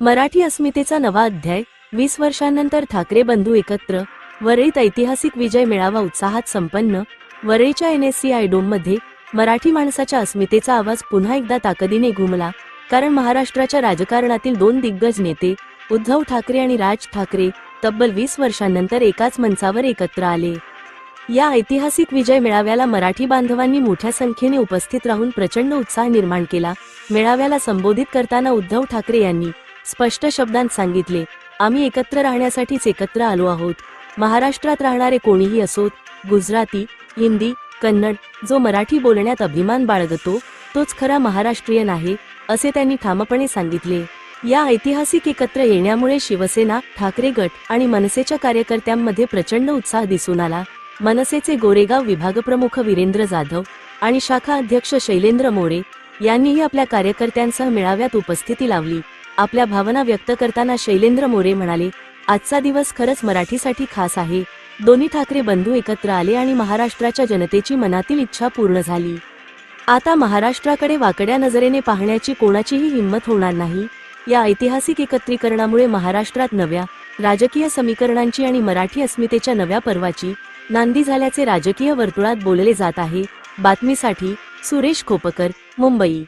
मराठी अस्मितेचा नवा अध्याय वीस वर्षांनंतर ठाकरे बंधू एकत्र वरळीत ऐतिहासिक विजय मेळावा उत्साहात संपन्न वरळीच्या एन एस सी मध्ये मराठी माणसाच्या अस्मितेचा आवाज पुन्हा एकदा ताकदीने घुमला कारण महाराष्ट्राच्या राजकारणातील दोन दिग्गज नेते उद्धव ठाकरे आणि राज ठाकरे तब्बल वीस वर्षांनंतर एकाच मंचावर एकत्र आले. या ऐतिहासिक विजय मेळाव्याला मराठी बांधवांनी मोठ्या संख्येने उपस्थित राहून प्रचंड उत्साह निर्माण केला मेळाव्याला संबोधित करताना उद्धव ठाकरे यांनी स्पष्ट शब्दांत सांगितले आम्ही एकत्र राहण्यासाठीच एकत्र आलो आहोत. महाराष्ट्रात राहणारे कोणीही असोत गुजराती हिंदी कन्नड जो मराठी बोलण्यात अभिमान बाळगतो तोच खरा महाराष्ट्रीयन आहे असे त्यांनी ठामपणे सांगितले. या ऐतिहासिक एकत्र येण्यामुळे शिवसेना ठाकरे गट आणि मनसेच्या कार्यकर्त्यांमध्ये प्रचंड उत्साह दिसून आला. मनसेचे गोरेगाव विभागप्रमुख वीरेंद्र जाधव आणि शाखा अध्यक्ष शैलेंद्र मोरे यांनीही आपल्या कार्यकर्त्यांसह मेळाव्यात उपस्थिती लावली. आपल्या भावना व्यक्त करताना शैलेंद्र मोरे म्हणाले आजचा दिवस खरंच मराठीसाठी खास आहे. दोन्ही ठाकरे बंधू एकत्र आले आणि महाराष्ट्राच्या जनतेची मनातील इच्छा पूर्ण झाली. आता महाराष्ट्राकडे वाकड्या नजरेने पाहण्याची कोणाचीही हिंमत होणार नाही. या ऐतिहासिक एकत्रीकरणामुळे महाराष्ट्रात नव्या राजकीय समीकरणांची आणि मराठी अस्मितेच्या नव्या पर्वाची नांदी झाल्याचे राजकीय वर्तुळात बोलले जात आहे. बातमीसाठी सुरेश खोपकर मुंबई.